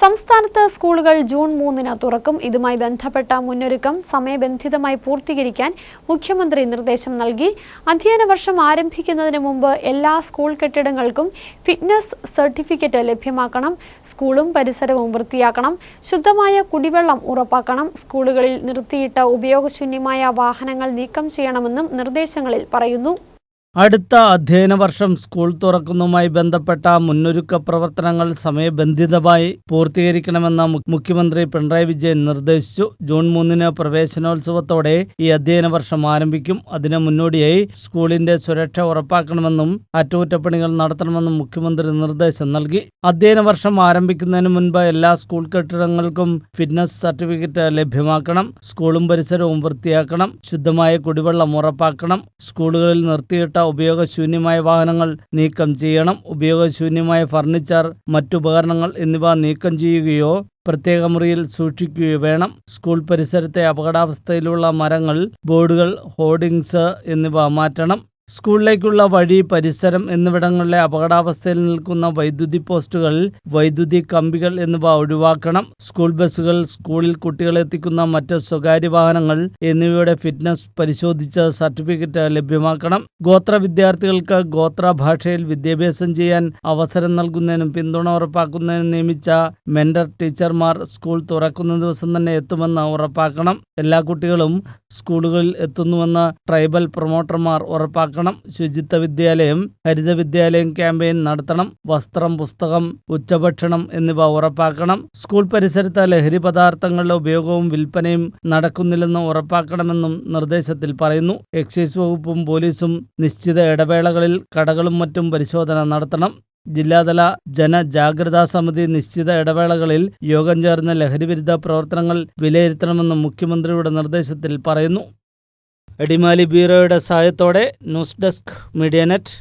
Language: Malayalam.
സംസ്ഥാനത്ത് സ്കൂളുകൾ ജൂൺ മൂന്നിന് തുറക്കും. ഇതുമായി ബന്ധപ്പെട്ട മുന്നൊരുക്കം സമയബന്ധിതമായി പൂർത്തീകരിക്കാൻ മുഖ്യമന്ത്രി നിർദ്ദേശം നൽകി. അധ്യയന വർഷം ആരംഭിക്കുന്നതിന് മുമ്പ് എല്ലാ സ്കൂൾ കെട്ടിടങ്ങൾക്കും ഫിറ്റ്നസ് സർട്ടിഫിക്കറ്റ് ലഭ്യമാക്കണം. സ്കൂളും പരിസരവും വൃത്തിയാക്കണം. ശുദ്ധമായ കുടിവെള്ളം ഉറപ്പാക്കണം. സ്കൂളുകളിൽ നിർത്തിയിട്ട ഉപയോഗശൂന്യമായ വാഹനങ്ങൾ നീക്കം ചെയ്യണമെന്നും നിർദ്ദേശങ്ങളിൽ പറയുന്നു. അടുത്ത അധ്യയന വർഷം സ്കൂൾ തുറക്കുന്നതുമായി ബന്ധപ്പെട്ട മുന്നൊരുക്ക പ്രവർത്തനങ്ങൾ സമയബന്ധിതമായി പൂർത്തീകരിക്കണമെന്ന് മുഖ്യമന്ത്രി പിണറായി വിജയൻ നിർദ്ദേശിച്ചു. ജൂൺ മൂന്നിന് പ്രവേശനോത്സവത്തോടെ ഈ അധ്യയന വർഷം ആരംഭിക്കും. അതിന് മുന്നോടിയായി സ്കൂളിന്റെ സുരക്ഷ ഉറപ്പാക്കണമെന്നും അറ്റകുറ്റപ്പണികൾ നടത്തണമെന്നും മുഖ്യമന്ത്രി നിർദ്ദേശം നൽകി. അധ്യയന വർഷം ആരംഭിക്കുന്നതിന് മുൻപ് എല്ലാ സ്കൂൾ കെട്ടിടങ്ങൾക്കും ഫിറ്റ്നസ് സർട്ടിഫിക്കറ്റ് ലഭ്യമാക്കണം. സ്കൂളും പരിസരവും വൃത്തിയാക്കണം. ശുദ്ധമായ കുടിവെള്ളം ഉറപ്പാക്കണം. സ്കൂളുകളിൽ നിർത്തിയിട്ട ഉപയോഗശൂന്യമായ വാഹനങ്ങൾ നീക്കം ചെയ്യണം. ഉപയോഗശൂന്യമായ ഫർണിച്ചർ മറ്റുപകരണങ്ങൾ എന്നിവ നീക്കം ചെയ്യുകയോ പ്രത്യേക മുറിയിൽ സൂക്ഷിക്കുകയോ വേണം. സ്കൂൾ പരിസരത്തെ അപകടാവസ്ഥയിലുള്ള മരങ്ങൾ ബോർഡുകൾ ഹോർഡിങ്സ് എന്നിവ മാറ്റണം. സ്കൂളിലേക്കുള്ള വഴി പരിസരം എന്നിവിടങ്ങളിലെ അപകടാവസ്ഥയിൽ നിൽക്കുന്ന വൈദ്യുതി പോസ്റ്റുകൾ വൈദ്യുതി കമ്പികൾ എന്നിവ ഒഴിവാക്കണം. സ്കൂൾ ബസ്സുകൾ സ്കൂളിൽ കുട്ടികളെ എത്തിക്കുന്ന മറ്റ് സ്വകാര്യ വാഹനങ്ങൾ എന്നിവയുടെ ഫിറ്റ്നസ് പരിശോധിച്ച് സർട്ടിഫിക്കറ്റ് ലഭ്യമാക്കണം. ഗോത്ര വിദ്യാർത്ഥികൾക്ക് ഗോത്ര ഭാഷയിൽ വിദ്യാഭ്യാസം ചെയ്യാൻ അവസരം നൽകുന്നതിനും പിന്തുണ ഉറപ്പാക്കുന്നതിനും നിയമിച്ച മെന്റർ ടീച്ചർമാർ സ്കൂൾ തുറക്കുന്ന ദിവസം തന്നെ എത്തുമെന്ന് ഉറപ്പാക്കണം. എല്ലാ കുട്ടികളും സ്കൂളുകളിൽ എത്തുന്നുവെന്ന് ട്രൈബൽ പ്രൊമോട്ടർമാർ ഉറപ്പാക്കണം. ശുചിത്വ വിദ്യാലയം ഹരിത വിദ്യാലയം ക്യാമ്പയിൻ നടത്തണം. വസ്ത്രം പുസ്തകം ഉച്ചഭക്ഷണം എന്നിവ ഉറപ്പാക്കണം. സ്കൂൾ പരിസരത്ത് ലഹരി പദാർത്ഥങ്ങളുടെ ഉപയോഗവും വിൽപ്പനയും നടക്കുന്നില്ലെന്ന് ഉറപ്പാക്കണമെന്നും നിർദ്ദേശത്തിൽ പറയുന്നു. എക്സൈസ് വകുപ്പും പോലീസും നിശ്ചിത ഇടവേളകളിൽ കടകളും മറ്റും പരിശോധന നടത്തണം. ജില്ലാതല ജനജാഗ്രതാ സമിതി നിശ്ചിത ഇടവേളകളിൽ യോഗം ചേർന്ന് ലഹരിവിരുദ്ധ പ്രവർത്തനങ്ങൾ വിലയിരുത്തണമെന്നും മുഖ്യമന്ത്രിയുടെ നിർദ്ദേശത്തിൽ പറയുന്നു. എടിമാലി ബ്യൂറോയുടെ സഹായത്തോടെ ന്യൂസ് ഡെസ്ക് മീഡിയ നെറ്റ്